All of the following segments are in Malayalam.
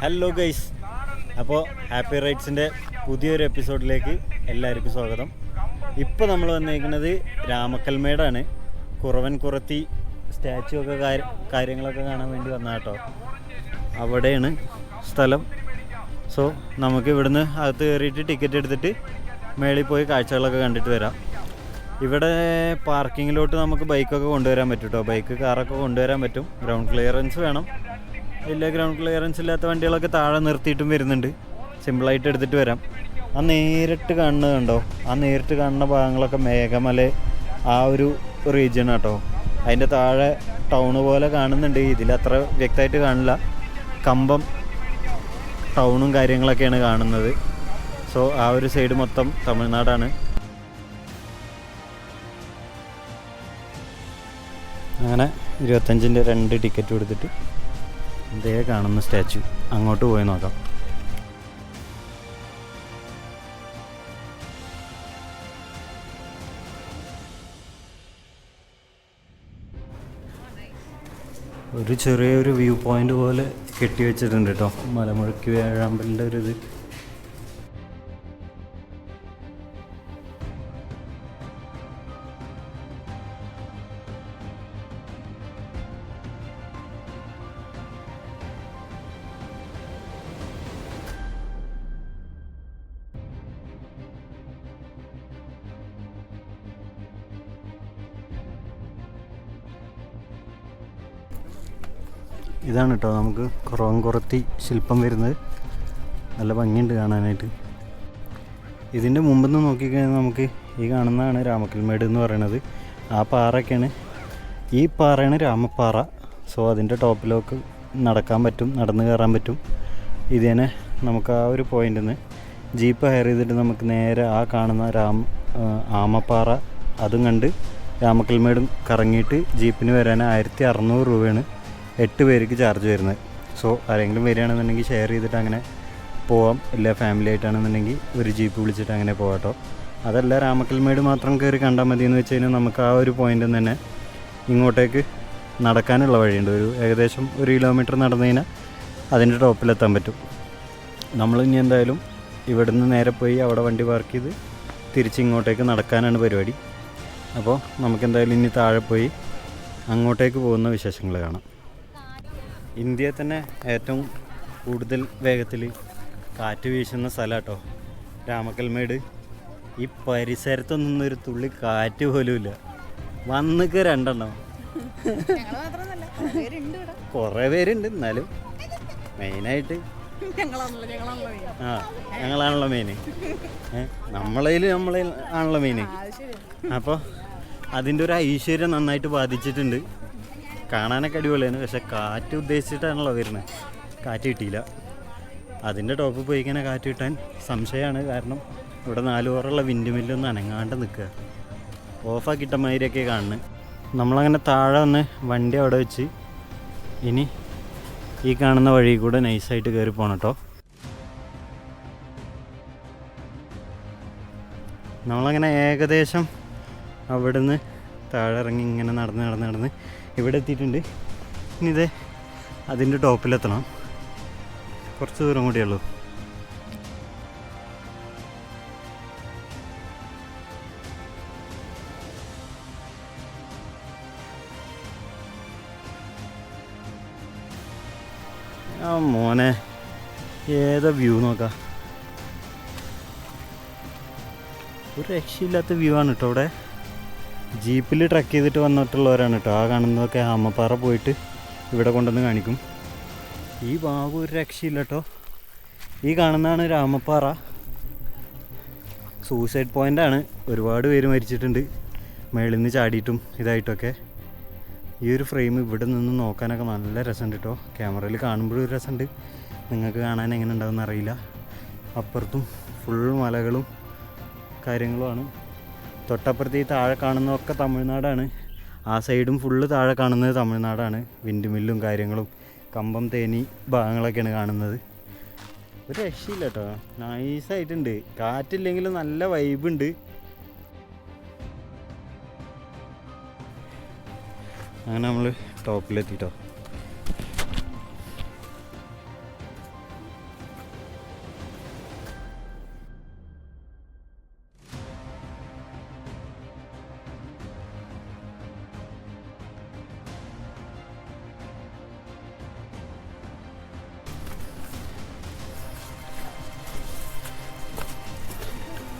ഹലോ ഗൈസ് അപ്പോൾ ഹാപ്പി റൈറ്റ്സിന്റെ പുതിയൊരു എപ്പിസോഡിലേക്ക് എല്ലാവർക്കും സ്വാഗതം. ഇപ്പോൾ നമ്മൾ വന്നിരിക്കുന്നത് രാമക്കൽമേടാണ് കുറവൻ കുറത്തി സ്റ്റാച്ചു ഒക്കെ കാര്യങ്ങളൊക്കെ കാണാൻ വേണ്ടി വന്ന കേട്ടോ. അവിടെയാണ് സ്ഥലം. സോ നമുക്ക് ഇവിടുന്ന് അകത്ത് കയറിയിട്ട് ടിക്കറ്റ് എടുത്തിട്ട് മേളിൽ പോയി കാഴ്ചകളൊക്കെ കണ്ടിട്ട് വരാം. ഇവിടെ പാർക്കിങ്ങിലോട്ട് നമുക്ക് ബൈക്കൊക്കെ കൊണ്ടുവരാൻ പറ്റും കേട്ടോ. ബൈക്ക് കാറൊക്കെ കൊണ്ടുവരാൻ പറ്റും. ഗ്രൗണ്ട് ക്ലിയറൻസ് വേണം. വലിയ ഗ്രൗണ്ട് ക്ലിയറൻസ് ഇല്ലാത്ത വണ്ടികളൊക്കെ താഴെ നിർത്തിയിട്ടും വരുന്നുണ്ട്. സിമ്പിളായിട്ട് എടുത്തിട്ട് വരാം. ആ നേരിട്ട് കാണുന്നത് കണ്ടോ? ആ നേരിട്ട് കാണുന്ന ഭാഗങ്ങളൊക്കെ മേഘമല ആ ഒരു റീജിയൻ കേട്ടോ അതിന്റെ താഴെ ടൗൺ പോലെ കാണുന്നുണ്ട്. ഇതിൽ അത്ര വ്യക്തമായിട്ട് കാണില്ല. കമ്പം ടൗണും കാര്യങ്ങളൊക്കെയാണ് കാണുന്നത്. സോ ആ ഒരു സൈഡ് മൊത്തം തമിഴ്നാടാണ്. അങ്ങനെ ഇരുപത്തഞ്ചിന്റെ രണ്ട് ടിക്കറ്റ് കൊടുത്തിട്ട് ഇതേ കാണുന്ന സ്റ്റാച്ചു അങ്ങോട്ട് പോയി നോക്കാം. ഒരു ചെറിയൊരു വ്യൂ പോയിന്റ് പോലെ കെട്ടി വെച്ചിട്ടുണ്ട് കേട്ടോ മലമുഴക്കി വേഴാമ്പലിന്റെ ഒരു ഇത് ഇതാണ് കേട്ടോ നമുക്ക് കുറവൻകുറത്തി ശില്പം വരുന്നത്. നല്ല ഭംഗിയുണ്ട് കാണാനായിട്ട്. ഇതിന്റെ മുമ്പെന്ന് നോക്കിക്കഴിഞ്ഞാൽ നമുക്ക് ഈ കാണുന്നതാണ് രാമക്കൽമേട് എന്ന് പറയുന്നത്. ആ പാറയൊക്കെയാണ്. ഈ പാറയാണ് രാമപ്പാറ. സോ അതിന്റെ ടോപ്പിലേക്ക് നടക്കാൻ പറ്റും നടന്നു കയറാൻ പറ്റും. ഇത് തന്നെ നമുക്ക് ആ ഒരു പോയിന്റിൽ നിന്ന് ജീപ്പ് ഹയർ ചെയ്തിട്ട് നമുക്ക് നേരെ ആ കാണുന്ന രാമ ആമപ്പാറ അതും കണ്ട് രാമക്കൽമേടും കറങ്ങിയിട്ട് ജീപ്പിന് വരാൻ ആയിരത്തി അറുന്നൂറ് രൂപയാണ്. എട്ട് പേർക്ക് ചാർജ് വരുന്നത്. സോ ആരെങ്കിലും വരികയാണെന്നുണ്ടെങ്കിൽ ഷെയർ ചെയ്തിട്ട് അങ്ങനെ പോവാം. ഇല്ല ഫാമിലി ആയിട്ടാണെന്നുണ്ടെങ്കിൽ ഒരു ജീപ്പ് വിളിച്ചിട്ട് അങ്ങനെ പോകാട്ടോ അതല്ല രാമക്കൽമേട് മാത്രം കയറി കണ്ടാൽ മതി എന്ന് വെച്ച് കഴിഞ്ഞാൽ നമുക്ക് ആ ഒരു പോയിന്റിൽ തന്നെ ഇങ്ങോട്ടേക്ക് നടക്കാനുള്ള വഴിയുണ്ട്. ഒരു ഏകദേശം ഒരു കിലോമീറ്റർ നടന്നു കഴിഞ്ഞാൽ അതിന്റെ ടോപ്പിലെത്താൻ പറ്റും. നമ്മൾ ഇനി എന്തായാലും ഇവിടുന്ന് നേരെ പോയി അവിടെ വണ്ടി പാർക്ക് ചെയ്ത് തിരിച്ച് ഇങ്ങോട്ടേക്ക് നടക്കാനാണ് പരിപാടി. അപ്പോൾ നമുക്കെന്തായാലും ഇനി താഴെ പോയി അങ്ങോട്ടേക്ക് പോകുന്ന വിശേഷങ്ങൾ കാണാം. ഇന്ത്യയിൽ തന്നെ ഏറ്റവും കൂടുതൽ വേഗത്തിൽ കാറ്റ് വീശുന്ന സ്ഥലം കേട്ടോ രാമക്കൽമേട്. ഈ പരിസരത്തൊന്നും ഒരു തുള്ളി കാറ്റ് പോലും ഇല്ല. വന്നിക്ക് രണ്ടെണ്ണം. കുറേ പേരുണ്ട് എന്നാലും മെയിനായിട്ട് ആ ഞങ്ങളാണല്ലോ മെയിൻ നമ്മളതിൽ നമ്മളെ ആണല്ലോ മെയിൻ അപ്പോൾ അതിന്റെ ഒരു ഐശ്വര്യം നന്നായിട്ട് ബാധിച്ചിട്ടുണ്ട്. കാണാനൊക്കെ അടിപൊളിയാണ് പക്ഷെ കാറ്റ് ഉദ്ദേശിച്ചിട്ടാണല്ലോ വരുന്നത് കാറ്റ് കിട്ടിയില്ല. അതിന്റെ ടോപ്പിൽ പോയി ഇങ്ങനെ കാറ്റ് കിട്ടാൻ സംശയമാണ്. കാരണം ഇവിടെ നാല് ഓറുള്ള വിൻഡ് മില്ലൊന്നും അനങ്ങാണ്ട് നിൽക്കുക. ഓഫാക്കിയിട്ട മാതിരിയൊക്കെ കാണുന്നത്. നമ്മളങ്ങനെ താഴെ വന്ന് വണ്ടി അവിടെ വെച്ച് ഇനി ഈ കാണുന്ന വഴി കൂടെ നൈസായിട്ട് കയറി പോകണം കേട്ടോ നമ്മളങ്ങനെ ഏകദേശം അവിടുന്ന് താഴെ ഇറങ്ങി ഇങ്ങനെ നടന്ന് നടന്ന് നടന്ന് ഇവിടെ എത്തിയിട്ടുണ്ട്. ഇനി ഇത് അതിന്റെ ടോപ്പിലെത്തണം. കുറച്ച് ദൂരം കൂടിയേ ഉള്ളൂ. ആ മോനെ ഏതാ വ്യൂ നോക്കാം? ഒരു രക്ഷയില്ലാത്ത വ്യൂ ആണ് കേട്ടോ ഇവിടെ ജീപ്പിൽ ട്രക്ക് ചെയ്തിട്ട് വന്നിട്ടുള്ളവരാണ് കേട്ടോ ആ കാണുന്നതൊക്കെ അമ്മപ്പാറ പോയിട്ട് ഇവിടെ കൊണ്ടുവന്ന് കാണിക്കും. ഈ ഭാഗം ഒരു രക്ഷയില്ല കേട്ടോ ഈ കാണുന്നതാണ് രാമപ്പാറ. സൂസൈഡ് പോയിന്റാണ് ഒരുപാട് പേര് മരിച്ചിട്ടുണ്ട്. മേളിൽ നിന്ന് ചാടിയിട്ടും ഇതായിട്ടൊക്കെ. ഈ ഒരു ഫ്രെയിം ഇവിടെ നിന്ന് നോക്കാനൊക്കെ നല്ല രസമുണ്ട് കേട്ടോ ക്യാമറയിൽ കാണുമ്പോഴും ഒരു രസമുണ്ട്. നിങ്ങൾക്ക് കാണാൻ എങ്ങനെ ഉണ്ടാവുമെന്ന് അറിയില്ല. അപ്പുറത്തും ഫുൾ മലകളും കാര്യങ്ങളുമാണ്. തൊട്ടപ്പുറത്ത് ഈ താഴെ കാണുന്നതൊക്കെ തമിഴ്നാടാണ്. ആ സൈഡും ഫുള്ള് താഴെ കാണുന്നത് തമിഴ്നാടാണ്. വിൻഡ് മില്ലും കാര്യങ്ങളും കമ്പം തേനി ഭാഗങ്ങളൊക്കെയാണ് കാണുന്നത്. ഒരു രക്ഷയില്ല കേട്ടോ നൈസായിട്ടുണ്ട് കാറ്റില്ലെങ്കിലും നല്ല വൈബുണ്ട് അങ്ങനെ നമ്മൾ ടോപ്പിലെത്തിട്ടോ.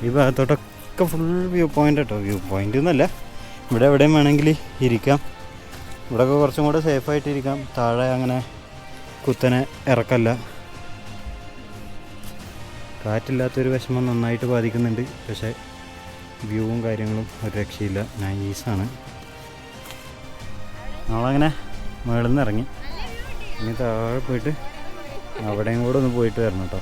ഈ ഭാഗത്തോട്ടൊക്കെ ഫുൾ വ്യൂ പോയിന്റ് കേട്ടോ വ്യൂ പോയിന്റ് എന്നല്ല. ഇവിടെ എവിടെയും വേണമെങ്കിൽ ഇരിക്കാം. ഇവിടെയൊക്കെ കുറച്ചും കൂടെ സേഫായിട്ട് ഇരിക്കാം. താഴെ അങ്ങനെ കുത്തനെ ഇറക്കല്ല. കാറ്റില്ലാത്തൊരു വിഷമം നന്നായിട്ട് ബാധിക്കുന്നുണ്ട്. പക്ഷേ വ്യൂവും കാര്യങ്ങളും ഒരു രക്ഷയില്ല. നൈസാണ് നമ്മളങ്ങനെ മുകളിൽ നിന്ന് ഇറങ്ങി. ഇനി താഴെ പോയിട്ട് അവിടെയും കൂടെ ഒന്ന് പോയിട്ട് വരണം കേട്ടോ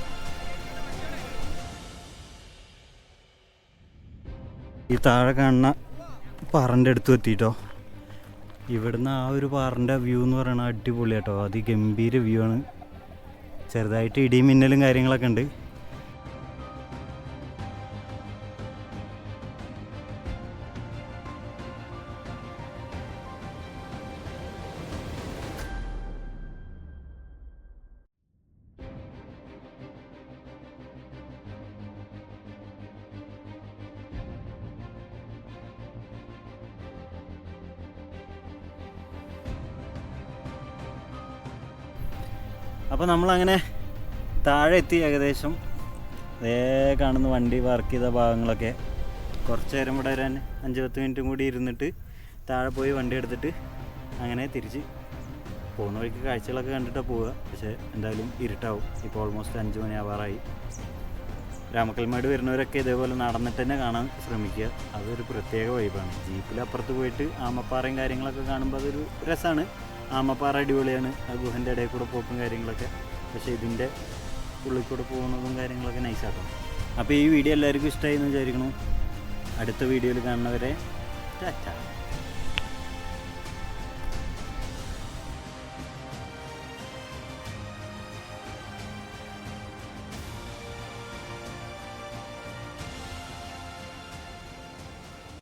ഈ താഴെ കാണുന്ന പാറന്റെ അടുത്ത് എത്തിയിട്ടോ ഇവിടുന്ന് ആ ഒരു പാറന്റെ വ്യൂ എന്ന് പറയുന്നത് അടിപൊളി കേട്ടോ അതിഗംഭീര വ്യൂ ആണ്. ചെറുതായിട്ട് ഇടിയും മിന്നലും കാര്യങ്ങളൊക്കെ ഉണ്ട്. അപ്പോൾ നമ്മളങ്ങനെ താഴെ എത്തി ഏകദേശം. അതേ കാണുന്ന വണ്ടി വർക്ക് ചെയ്ത ഭാഗങ്ങളൊക്കെ കുറച്ച് നേരം ഇവിടെ വരാൻ അഞ്ച് പത്ത് മിനിറ്റും കൂടി ഇരുന്നിട്ട് താഴെ പോയി വണ്ടി എടുത്തിട്ട് അങ്ങനെ തിരിച്ച് പോകുന്ന വഴിക്ക് കാഴ്ചകളൊക്കെ കണ്ടിട്ടാണ് പോവുക. പക്ഷേ എന്തായാലും ഇരുട്ടാവും. ഇപ്പോൾ ഓൾമോസ്റ്റ് അഞ്ച് മണി ആവാറായി. രാമക്കൽമേട് വരുന്നവരൊക്കെ ഇതേപോലെ നടന്നിട്ട് തന്നെ കാണാൻ ശ്രമിക്കുക. അതൊരു പ്രത്യേക വൈബാണ് ജീപ്പിൽ അപ്പുറത്ത് പോയിട്ട് ആമപ്പാറയും കാര്യങ്ങളൊക്കെ കാണുമ്പോൾ അതൊരു രസമാണ് ആമപ്പാറ അടിപൊളിയാണ്. ആ ഗുഹന്റെ ഇടയിൽ കൂടെ പോക്കും കാര്യങ്ങളൊക്കെ. പക്ഷേ ഇതിന്റെ ഉള്ളിൽ കൂടെ പോകുന്നതും കാര്യങ്ങളൊക്കെ നൈസാക്കണം അപ്പോൾ ഈ വീഡിയോ എല്ലാവർക്കും ഇഷ്ടമായി എന്ന് വിചാരിക്കണം അടുത്ത വീഡിയോയിൽ കാണുന്നവരെ ടാറ്റ.